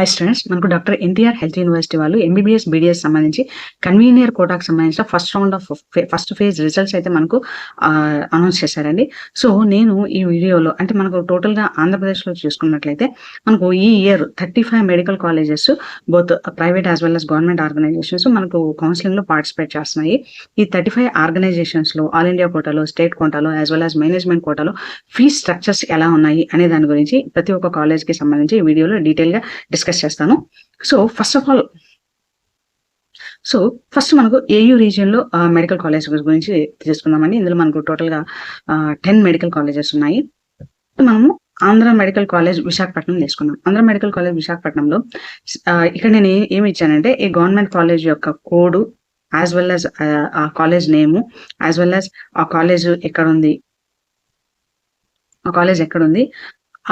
High students మనకు doctor NTR health university వాళ్ళు MBBS BDS సంబంధించి కన్వీనియర్ కోటాకు సంబంధించిన first round of first phase results అయితే మనకు అనౌన్స్ చేశారండి. సో నేను ఈ వీడియోలో అంటే మనకు టోటల్గా ఆంధ్రప్రదేశ్లో చూసుకున్నట్లయితే మనకు ఈ year thirty five medical colleges both private as well as government organisations మనకు కౌన్సిలింగ్లో పార్టిసిపేట్ చేస్తున్నాయి. ఈ థర్టీ ఫైవ్ ఆర్గనైజేషన్స్లో ఆల్ ఇండియా కోటాలో స్టేట్ కోటాలో యాజ్ వెల్ అస్ మేనేజ్మెంట్ కోటాలో ఫీజ్ స్ట్రక్చర్స్ ఎలా ఉన్నాయి అనే దాని గురించి ప్రతి ఒక్క కాలేజ్కి సంబంధించి ఈ వీడియోలో డీటెయిల్గా డిస్కస్ డిస్కస్ చేస్తాను. So first of all so first మనకు ఏయూ రీజియన్లో మెడికల్ కాలేజ్ గురించి తెలుసుకుందామండి. ఇందులో మనకు టోటల్గా టెన్ మెడికల్ కాలేజెస్ ఉన్నాయి. మనము ఆంధ్ర మెడికల్ కాలేజ్ విశాఖపట్నం తీసుకున్నాం ఆంధ్ర మెడికల్ కాలేజ్ విశాఖపట్నంలో ఇక్కడ నేను ఏమి ఇచ్చానంటే ఈ గవర్నమెంట్ కాలేజ్ యొక్క కోడు యాజ్ వెల్ యాజ్ ఆ college name as well as ఆ కాలేజ్ ఎక్కడ ఉంది? ఆ కాలేజ్ ఎక్కడ ఉంది?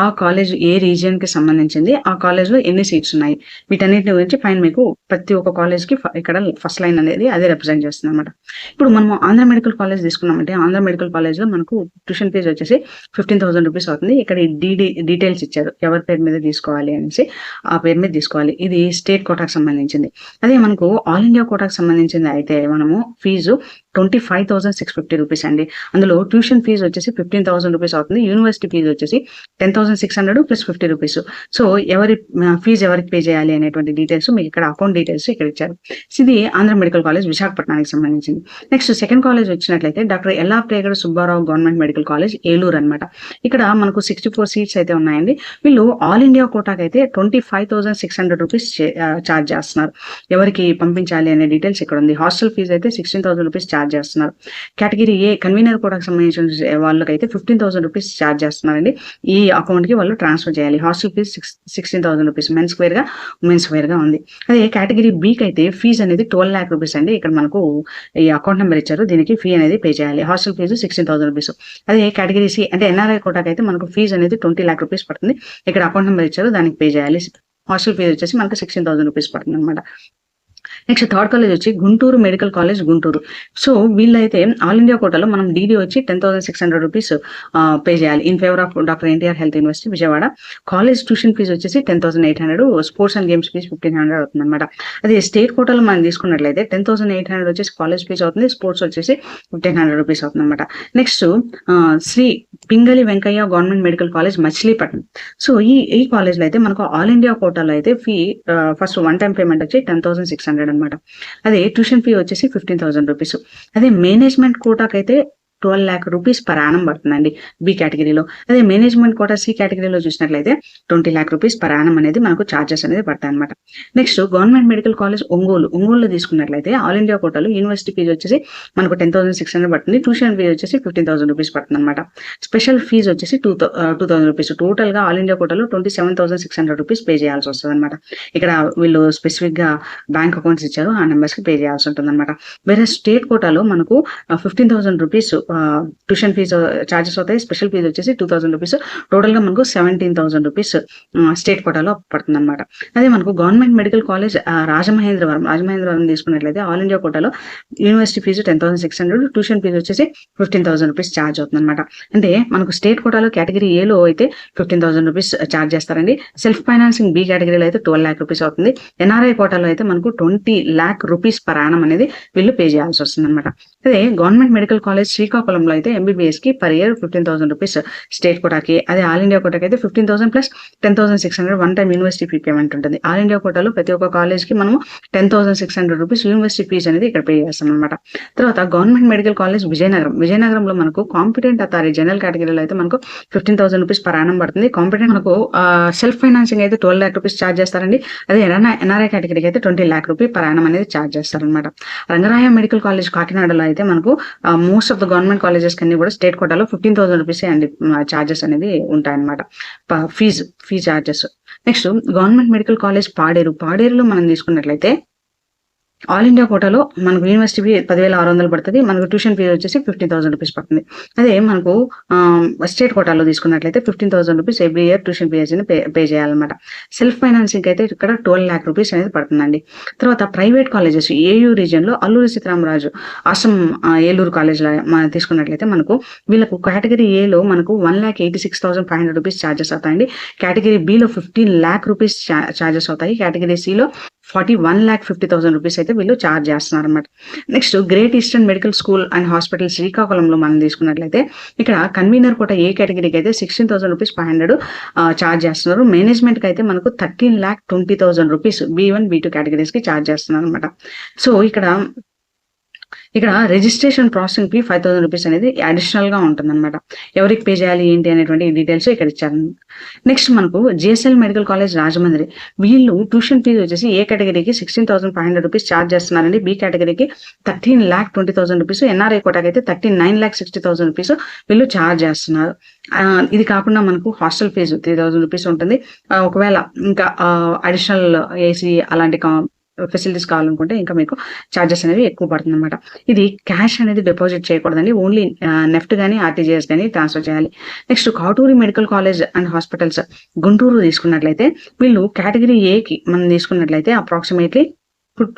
ఆ కాలేజ్ ఏ రీజియన్కి సంబంధించింది ఆ కాలేజ్లో ఎన్ని సీట్స్ ఉన్నాయి? వీటన్నిటి గురించి పైన మీకు ప్రతి ఒక్క కాలేజ్కి ఇక్కడ ఫస్ట్ లైన్ అనేది అదే రిప్రజెంట్ చేస్తుంది అనమాట ఇప్పుడు మనం ఆంధ్ర మెడికల్ కాలేజ్ తీసుకున్నామంటే ఆంధ్ర మెడికల్ కాలేజ్లో మనకు ట్యూషన్ ఫీజు వచ్చేసి ఫిఫ్టీన్ థౌసండ్ రూపీస్ అవుతుంది. ఇక్కడ డీడీ డీటెయిల్స్ ఇచ్చారు. ఎవరి పేరు మీద తీసుకోవాలి అనేసి ఆ పేరు మీద తీసుకోవాలి. ఇది స్టేట్ కోటాకు సంబంధించింది. అదే మనకు ఆల్ ఇండియా కోటాకు సంబంధించింది అయితే మనము fee twenty five thousand six fifty rupees అండి. అందులో ట్యూషన్ ఫీజు వచ్చేసి ఫిఫ్టీన్ థౌసండ్ రూపీస్ అవుతుంది. యూనివర్సిటీ ఫీజు వచ్చేసి ten thousand six hundred plus fifty rupees so ఎవరి ఫీజు ఎవరికి పే చేయాలి అనేటువంటి డీటెయిల్స్ మీకు ఇక్కడ అకౌంట్ డీటెయిల్స్ ఇక్కడ ఇచ్చారు. ఇది ఆంధ్ర మెడికల్ కాలేజ్ విశాఖపట్నానికి సంబంధించింది. నెక్స్ట్ సెకండ్ కాలేజ్ వచ్చినట్లయితే doctor Yellapragada Subbarao government medical college Eluru అనమాట ఇక్కడ మనకు సిక్స్టీ ఫోర్ సీట్స్ అయితే ఉన్నాయండి. వీళ్ళు ఆల్ ఇండియా కోటాకి అయితే twenty five thousand six hundred rupees charge చేస్తున్నారు. ఎవరికి పంపించాలి అనే డీటెయిల్స్ ఇక్కడ ఉంది. హాస్టల్ ఫీజు అయితే సిక్స్టీన్ థౌసండ్ రూపీస్ ఛార్జ్ చేస్తున్నారు. కేటగిరీ ఏ కన్వీనర్ కూడా సంబంధించిన వాళ్ళకైతే ఫిఫ్టీన్ థౌసండ్ రూపీస్ ఛార్జ్ చేస్తున్నారండి. ఈ అకౌంట్కి వాళ్ళు ట్రాన్స్ఫర్ చేయాలి. Hostel fee six sixteen thousand rupees mens వేర్గా women's వేర్గా ఉంది. అదే కేటగిరీ బీకి అయితే ఫీజు అనేది ట్వెల్వ్ ల్యాక్ రూపీస్ అండి. ఇక్కడ మనకు ఈ అకౌంట్ నెంబర్ ఇచ్చారు. దీనికి ఫీ అనేది పే చేయాలి. Hostel fee sixteen thousand rupees అదే కేటగిరీ సి అంటే ఎన్ఆర్ఐ కోటాకి అయితే మనకు ఫీజు అనేది ట్వంటీ ల్యాక్ రూపీస్ పడుతుంది. ఇక్కడ అకౌంట్ నెంబర్ ఇచ్చారు. దానికి పే చేయాలి. హాస్టల్ ఫీజు వచ్చేసి మనకు సిక్స్టీన్ థౌసండ్ రూపీస్ పడుతుంది అనమాట నెక్స్ట్ థర్డ్ కాలేజ్ వచ్చి Guntur medical college Guntur. So వీళ్ళైతే ఆల్ ఇండియా కోటాలో మనం డీడీ వచ్చి ten thousand six hundred rupees pay చేయాలి. In favour of doctor NTR health university Vijayawada. College tuition fee వచ్చేసి ten thousand eight hundred sports and games fee fifteen hundred అవుతుంది అనమాట అదే state కోటాలో మనం తీసుకున్నట్లయితే టెన్ థౌసండ్ ఎయిట్ హండ్రెడ్ వచ్చేసి college fee అవుతుంది స్పోర్ట్స్ వచ్చేసి ఫిఫ్టీన్ హండ్రెడ్ రూపీస్ అవుతుంది అనమాట next Shri Pingali Venkayya government medical college Machilipatnam. So ఈ ఈ కాలేజ్లో అయితే మనకు ఆల్ ఇండియా కోటాలో అయితే fee first one time payment వచ్చి టెన్ థౌసండ్ సిక్స్ హండ్రెడ్ అనమాట అదే ట్యూషన్ ఫీ వచ్చేసి ఫిఫ్టీన్ థౌసండ్ రూపీస్ అదే management కోటాకైతే twelve lakh rupees per annum పడుతుందండి బి కేటగిరీలో. అదే మేనేజ్మెంట్ కోటా సి కేటగిరీలో చూసినట్లయితే twenty lakh rupees per annum అనేది మనకు చార్జెస్ అనేది పడతాయి అనమాట next government medical college Ongole. ఒంగోలులో తీసుకున్నట్లయితే ఆల్ ఇండియా కోటాలో యూనివర్సిటీ ఫీజు వచ్చేసి మనకు టెన్ థౌసండ్ సిక్స్ హండ్రెడ్ పడుతుంది. ట్యూషన్ ఫీజు వచ్చేసి ఫిఫ్టీన్ థౌసండ్ రూపీస్ పడుతుంది అనమాట స్పెషల్ ఫీజు వచ్చేసి టూ టూ థౌసండ్ రూపీస్ టోటల్గా ఆల్ ఇండియా కోటాలో twenty seven thousand six hundred rupees pay చేయాల్సి వస్తుంది అనమాట ఇక్కడ వీళ్ళు స్పెసిఫిక్గా బ్యాంక్ అకౌంట్స్ ఇచ్చారు. ఆ నెంబర్స్కి పే చేయాల్సి ఉంటుంది అనమాట వేరే స్టేట్ కోటాలో మనకు fifteen thousand rupees tuition fee charges అవుతాయి. స్పెషల్ ఫీజు వచ్చేసి టూ థౌసండ్ రూపీస్ టోటల్గా మనకు సెవెంటీన్ థౌసండ్ రూపీస్ స్టేట్ కోటాలో పడుతుంది అనమాట అదే మనకు government medical college Rajamahendravaram Rajamahendravaram తీసుకున్నట్లయితే ఆల్ ఇండియా కోటాలో university fee ten thousand six hundred tuition fee వచ్చేసి ఫిఫ్టీన్ థౌసండ్ రూపీస్ ఛార్జ్ అవుతుంది అనమాట అంటే మనకు స్టేట్ కోటాలో కేటగిరీ ఏలో అయితే ఫిఫ్టీన్ థౌసండ్ రూపీస్ ఛార్జ్ చేస్తారండి. సెల్ఫ్ ఫైనాన్సింగ్ బి కేటగిరీలో అయితే ట్వెల్వ్ ల్యాక్ రూపీస్ అవుతుంది. ఎన్ఆర్ఐ కోటాలో అయితే మనకు twenty lakh rupees per annum అనేది వీళ్ళు పే చేయాల్సి వస్తుంది అనమాట అదే గవర్నమెంట్ మెడికల్ కాలేజ్ శ్రీకాకుళంలో అయితే ఎంబీబీఎస్కి per year fifteen thousand rupees state కోటాకి అదే ఆల్ ఇండియా కోటాకి అయితే fifteen thousand plus ten thousand six hundred one time university fee payment ఉంటుంది. ఆల్ ఇండియా కోటాలో ప్రతి ఒక్క కాలేజ్కి మనము ten thousand six hundred rupees university fees అనేది ఇక్కడ పే చేస్తాం అనమాట తర్వాత గవర్నమెంట్ మెడికల్ కాలేజ్ విజయనగరం. విజయనగరంలో మనకు కాంపిటెంట్ అథారిటీ జనరల్ కేటగిరీలో అయితే మనకు fifteen thousand rupees per annum పడుతుంది. కాంపిటెంట్ మనకు సెల్ఫ్ ఫైనాన్సింగ్ అయితే ట్వెల్వ్ ల్యాక్ రూపీస్ ఛార్జ్ చేస్తారండి. అదే ఎన్ఆర్ఐ కేటగిరీకి అయితే twenty lakh rupee per annum అనేది ఛార్జ్ చేస్తారనమాట రంగరాయ మెడికల్ కాలేజ్ కాకినాడలో అయితే మనకు most of the government government colleges కన్నీ కూడా స్టేట్ కోటాలో ఫిఫ్టీన్ థౌసండ్ రూపీస్ అండి ఛార్జెస్ అనేది ఉంటాయన్నమాట. Fee fee charges next government medical college Paderu. పాడేరులో మనం తీసుకున్నట్లయితే ఆల్ ఇండియా కోటాలో మనకు యూనివర్సిటీ ఫీ పదివేల ఆరు వందలు పడుతుంది. మనకు ట్యూషన్ ఫీజు వచ్చేసి ఫిఫ్టీన్ థౌసండ్ రూపీస్ పడుతుంది. అదే మనకు స్టేట్ కోటాలో తీసుకున్నట్లయితే fifteen thousand rupees every year tuition fees pay pay చేయాలన్నమాట. సెల్ఫ్ ఫైనాన్సింగ్ అయితే ఇక్కడ ట్వెల్వ్ ల్యాక్ రూపీస్ అనేది పడుతుందండి. తర్వాత ప్రైవేట్ కాలేజెస్ ఏయూ రీజియన్లో అల్లూరి సీతారామరాజు ఆశ్రమ్ ఏలూరు కాలేజ్లో మనం తీసుకున్నట్లయితే మనకు వీళ్ళకు కేటగిరీ ఏలో మనకు one lakh eighty six thousand five hundred rupees charges అవుతాయండి. Category below fifteen lakh rupees charges అవుతాయి. కేటగిరీ సిలో forty one lakh fifty thousand rupees అయితే వీళ్ళు ఛార్జ్ చేస్తున్నారు అనమాట next great eastern medical school and hospital శ్రీకాకుళంలో మనం తీసుకున్నట్లయితే ఇక్కడ కన్వీనర్ కూడా ఏ కేటగిరీకి అయితే sixteen thousand rupees five hundred charge చేస్తున్నారు. మేనేజ్మెంట్కి అయితే మనకు thirteen lakh twenty thousand rupees B one B two కేటగిరీస్కి charge చేస్తున్నారు అనమాట సో ఇక్కడ ఇక్కడ registration processing fee five thousand rupees అనేది అడిషనల్గా ఉంటుంది అనమాట ఎవరికి పే చేయాలి ఏంటి అనేటువంటి డీటెయిల్స్ ఇక్కడ ఇచ్చారు. నెక్స్ట్ మనకు జిఎస్ఎల్ మెడికల్ కాలేజ్ రాజమండ్రి. వీళ్ళు ట్యూషన్ ఫీజు వచ్చేసి ఏ కేటగిరీకి sixteen thousand five hundred rupees charge చేస్తున్నారండి. బి కేటగిరీకి thirteen lakh twenty thousand rupees NRI కోటాకి అయితే thirty nine lakh sixty thousand rupees వీళ్ళు ఛార్జ్ చేస్తున్నారు. ఇది కాకుండా మనకు hostel fees three thousand rupees ఉంటుంది. ఒకవేళ ఇంకా అడిషనల్ ఏసీ అలాంటి ఫెసిలిటీస్ కావాలనుకుంటే ఇంకా మీకు ఛార్జెస్ అనేవి ఎక్కువ పడుతుంది అనమాట ఇది క్యాష్ అనేది డిపాజిట్ చేయకూడదండి. ఓన్లీ నెఫ్ట్ కానీ ఆర్టీజీఎస్ కానీ ట్రాన్స్ఫర్ చేయాలి. Next Katuri medical college and hospitals Guntur తీసుకున్నట్లయితే వీళ్ళు కేటగిరీ ఏకి మనం తీసుకున్నట్లయితే అప్రాక్సిమేట్లీ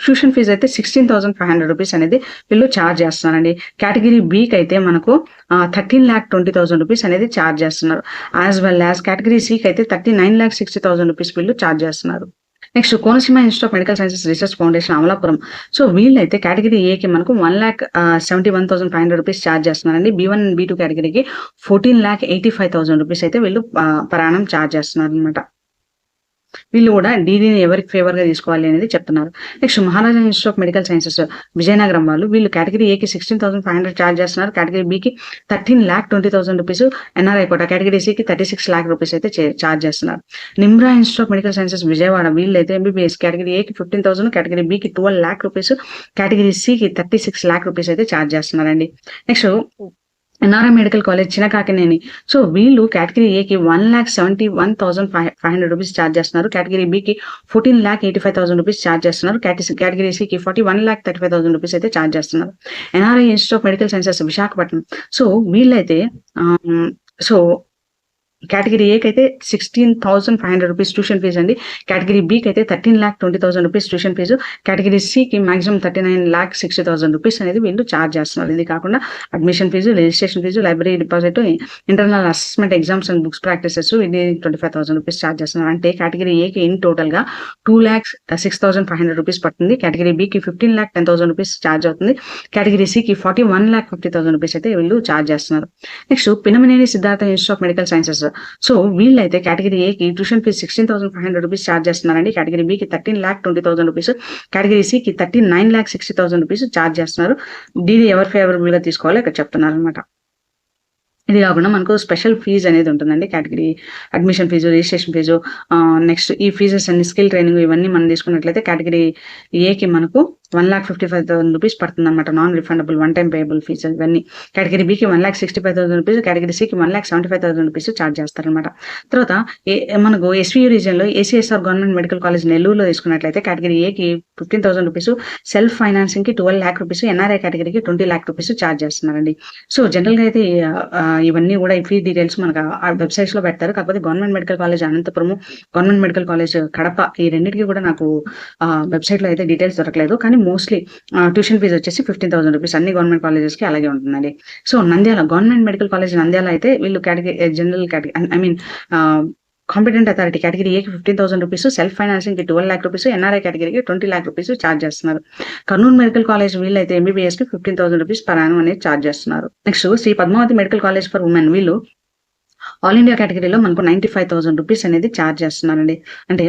ట్యూషన్ ఫీజు అయితే sixteen thousand five hundred rupees అనేది వీళ్ళు ఛార్జ్ చేస్తున్నారండి. కేటగిరీ బీకి అయితే మనకు thirteen lakh twenty thousand rupees అనేది ఛార్జ్ చేస్తున్నారు. యాజ్ వెల్ యాజ్ కేటగిరీ సికి అయితే thirty nine lakh sixty thousand rupees వీళ్ళు ఛార్జ్ చేస్తున్నారు. Next Konaseema institute of medical sciences research foundation Amalapuram. So వీళ్ళైతే కేటగిరీ ఏకి మనకు one lakh seventy one thousand five hundred rupees charge చేస్తున్నారండి. B one B two కేటగిరీకి fourteen lakh eighty five thousand rupees అయితే వీళ్ళు ఆ, ప్రయాణం ఛార్జ్ చేస్తున్నారు అనమాట వీళ్ళు కూడా డీడీని ఎవరికి ఫేవర్గా తీసుకోవాలి అనేది చెప్తున్నారు. Next Maharaja institute of medical sciences Vizianagaram వాళ్ళు వీళ్ళు కేటగిరీ ఏకి sixteen thousand five hundred charge చేస్తున్నారు. Category బికి thirteen lakh twenty thousand rupees NRI quota category సికి థర్టీ సిక్స్ ల్యాక్ రూపీస్ అయితే ఛార్జ్ చేస్తున్నారు. Nimra institute of medical sciences Vijayawada వీళ్ళు అయితే MBBS category ఏకి ఫిఫ్టీన్ థౌసండ్ కేటగిరీ బికి ట్వెల్వ్ ల్యాక్ రూపీస్ కేటగిరీ సికి thirty six lakh rupees అయితే ఛార్జ్ చేస్తున్నారండి. Next NRI medical college Chinakakani so వీళ్ళు కేటగిరీ ఏకి one lakh seventy one thousand five five hundred rupees charge చేస్తున్నారు. Category బికి fourteen lakh eighty five thousand rupees charge చేస్తున్నారు. Category సికి forty one lakh thirty five thousand rupees అయితే charge చేస్తున్నారు. NRI institute of medical sciences Visakhapatnam so వీళ్ళైతే so category ఏకి అయితే sixteen thousand five hundred rupees tuition fees అండి. Category బీకి అయితే thirteen lakh twenty thousand rupees tuition fees category సికి maximum thirty nine lakh sixty thousand rupees అనేది వీళ్ళు charge చేస్తున్నారు. ఇది కాకుండా admission fees registration fees library deposit internal assessment exams and books practices ఇది twenty five thousand rupees charge చేస్తున్నారు. అంటే category ఏకి ఇన్ టోటల్గా two lakhs six thousand five hundred rupees పడుతుంది. కేటగిరీ బీకి fifteen lakh ten thousand rupees charge అవుతుంది. Category సికి forty one lakh fifty thousand rupees అయితే వీళ్ళు ఛార్జ్ చేస్తున్నారు. Next Pinnamaneni Siddhartha institute of medical sciences so వీళ్ళైతే category ఏకి tuition fees sixteen thousand five hundred rupees charge చేస్తున్నారండి. Category బికి thirteen lakh twenty thousand rupees category సికి thirty nine lakh sixty thousand rupees charge చేస్తున్నారు. దీని ఎవరు ఫేవరబుల్గా తీసుకోవాలో ఇక్కడ చెప్తున్నారు అనమాట ఇది కాకుండా మనకు స్పెషల్ ఫీజు అనేది ఉంటుందండి. Category admission fee registration fee next ఈ ఫీజెస్ అన్ని స్కిల్ ట్రైనింగ్ ఇవన్నీ మనం తీసుకున్నట్లయితే కేటగిరీ ఏకి మనకు one lakh fifty five thousand rupees పడుతుంది అనమాట non refundable one time payable fee ఇవన్నీ. Category బికి one lakh sixty five thousand rupees category సికి one lakh seventy five thousand rupees charge చేస్తారనమాట తర్వాత మనకు ఎస్వీ రీజియన్లో ఏసీఎస్ఆర్ గవర్నమెంట్ మెడికల్ కాలేజ్ నెల్లూరులో తీసుకున్నట్లయితే కేటగిరీ ఏకి ఫిఫ్టీన్ థౌసండ్ రూపీస్ సెల్ఫ్ ఫైనాన్సింగ్కి ట్వెల్వ్ ల్యాక్ రూపీస్ ఎన్ఆర్ఐ కేటగిరీకి ట్వంటీ ల్యాక్ రూపీస్ ఛార్జ్ చేస్తున్నారండి. సో జనరల్గా అయితే ఇవన్నీ కూడా ఈ ఫీ డీటెయిల్స్ మనకు ఆ వెబ్సైట్స్లో పెడతారు. కాకపోతే government medical college Anantapuram government medical college Kadapa ఈ రెండింటికి కూడా నాకు వెబ్సైట్లో అయితే డీటెయిల్స్ దొరకలేదు. కానీ మోస్ట్లీ ట్యూషన్ ఫీజు వచ్చేసి ఫిఫ్టీన్ థౌసండ్ రూపీస్ అన్ని గవర్నమెంట్ కాలేజెస్కి అలాగే ఉంటుందండి. So Nandyal government medical college Nandyal అయితే వీళ్ళు category general category I mean competent authority category ఏకి ఫిఫ్టీన్ థౌసండ్ రూపీస్ సెల్ఫ్ ఫైనాన్సింగ్కి ట్వెల్వ్ ల్యాక్ రూపీస్ ఎన్ఆర్ఐ కేటగిరీకి ట్వంటీ ల్యాక్ రూపీస్ ఛార్జ్ చేస్తున్నారు. కర్నూలు మెడికల్ కాలేజ్ వీళ్ళైతే ఎంబీబీఎస్కి fifteen thousand rupees per annum అనేది charge చేస్తున్నారు. Next Sri Padmavathi medical college for women వీళ్ళు all India కేటగిరీలో మనకు నైన్టీ ఫైవ్ థౌసండ్ రూపీస్ అనేది ఛార్జ్ చేస్తున్నారండి. అంటే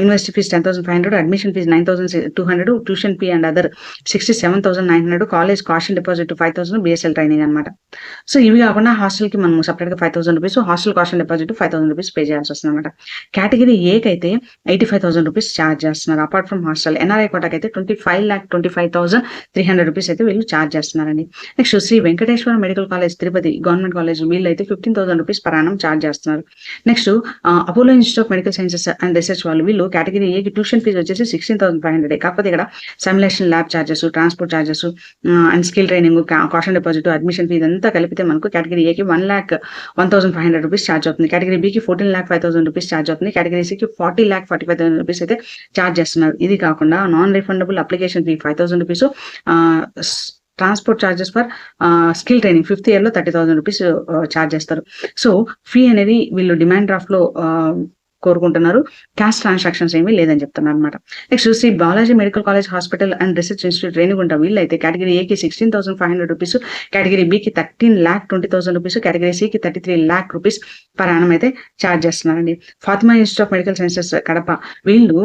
university fees ten thousand five hundred admission fees nine thousand two hundred tuition fee and other sixty seven thousand nine hundred college caution deposit five thousand BSL training అనమాట so ఇవి కాకుండా హాస్టల్కి మనం సపరేట్గా five thousand rupees hostel caution deposit five thousand rupees pay చేయాల్సి వస్తుంది అనమాట category ఏకి అయితే eighty five thousand rupees charge చేస్తున్నారు. అపార్ట్ ఫ్రమ్ హాస్టల్ ఎన్ఆర్ఐ కోటాకి అయితే twenty five lakh twenty five thousand three hundred rupees అయితే వీళ్ళు ఛార్జ్ చేస్తున్నారండి. Next Sri Venkateswara medical college Tirupati government college వీళ్ళు అయితే fifteen thousand rupees per పరాణం charge charge చేస్తున్నారు next Apollo institute of medical sciences and research వాళ్ళు వీళ్ళు category ఏకి tuition fee వచ్చేసి సిక్స్టీన్ థౌసండ్ ఫైవ్ హండ్రెడ్ కాకపోతే ఇక్కడ simulation lab charges transport charges and skill training caution deposit admission fees అంతా కలిపితే మనకు కేటగిరీ ఏకి one lakh one thousand five hundred rupees charge అవుతుంది. కేటగిరీ బీకి fourteen lakh five thousand rupees charge అవుతుంది. Category సికి forty lakh forty five thousand rupees అయితే charge చేస్తున్నారు. ఇది కాకుండా non refundable application fee five thousand rupees transport charges for skill training. Fifth ఇయర్లో thirty thousand rupees charge చేస్తారు. So fee అనేది వీళ్ళు డిమాండ్ డ్రాఫ్ట్లో ఆ, కోరుకుంటున్నారు. క్యాష్ ట్రాన్సాక్షన్స్ ఏమీ లేదని చెప్తున్నారు అనమాట next Sri Balaji medical college hospital and research institute Renigunta. వీళ్ళైతే కేటగిరీ ఏకి sixteen thousand five hundred rupees category బికి thirteen lakh twenty thousand rupees category సికి thirty three lakh rupees per annum అయితే charge చేస్తున్నారండి. Fathima institute of medical sciences Kadapa వీళ్ళు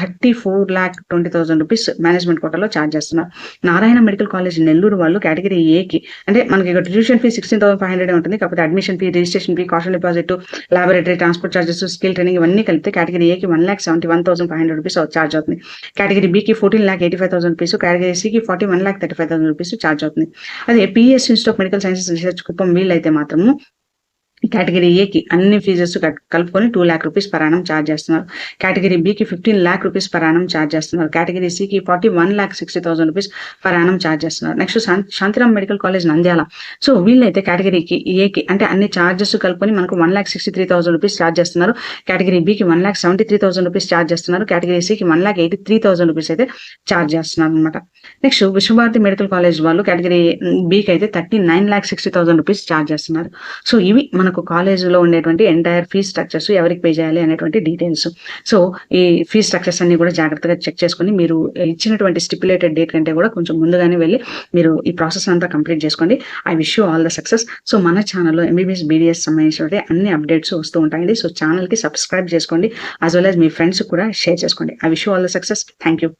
thirty four lakh twenty thousand rupees management కోటాలో charge చేస్తున్నారు. Narayana medical college Nellore వాళ్ళు category ఏకి అంటే మనకి ఇక్కడ tuition fee sixteen thousand five hundred ఉంటుంది కాకపోతే admission fee registration fee caution deposit laboratory transport charges skill training ఇవన్నీ కలిపితే కేటగిరీ ఏకి one lakh seventy one thousand five hundred rupees charge అవుతుంది. కేటగిరీ బీకి fourteen lakh eighty five thousand rupees category సికి forty one lakh thirty five thousand rupees charge అవుతుంది. అదే PS institute of medical sciences research Kuppam వీళ్ళైతే మాత్రము category ఏకి అన్ని fees కలుపుకొని two lakh rupees per charge చేస్తున్నారు. Category బికి fifteen lakh rupees per charge చేస్తున్నారు. కేటగిరీ సికి forty one lakh sixty thousand rupees per charge చేస్తున్నారు. Next Santhiram medical college Nandyal. So వీళ్ళైతే కేటగిరీకి ఏకి అంటే అన్ని ఛార్జెస్ కలుపుకొని మనకు one lakh sixty three thousand rupees charge చేస్తున్నారు. Category బికి one lakh seventy three thousand rupees charge చేస్తున్నారు. కేటగిరీ సికి one lakh eighty three thousand rupees అయితే ఛార్జ్ చేస్తున్నారు అనమాట నెక్స్ట్ విశ్వభారతి మెడికల్ కాలేజ్ వాళ్ళు కేటగిరీ బికి అయితే thirty nine lakh sixty thousand rupees charge చేస్తున్నారు. సో ఇవి మనకు కాలేజీలో ఉండేటువంటి ఎంటైర్ ఫీ స్ట్రక్చర్స్ ఎవరికి పే చేయాలి అనేటువంటి డీటెయిల్స్ సో ఈ ఫీ స్ట్రక్చర్స్ అన్ని కూడా జాగ్రత్తగా చెక్ చేసుకుని మీరు ఇచ్చినటువంటి స్టిపులేటెడ్ డేట్ కంటే కూడా కొంచెం ముందుగానే వెళ్ళి మీరు ఈ ప్రాసెస్ అంతా కంప్లీట్ చేసుకోండి. I wish you all the success so మన ఛానల్లో ఎంబీబీఎస్ బీడీఎస్ సంబంధించినటువంటి అన్ని అప్డేట్స్ వస్తూ ఉంటాయండి. సో ఛానల్కి సబ్స్క్రైబ్ చేసుకోండి. యాజ్ వెల్ యాజ్ మీ ఫ్రెండ్స్ కూడా షేర్ చేసుకోండి. I wish you all the success thank you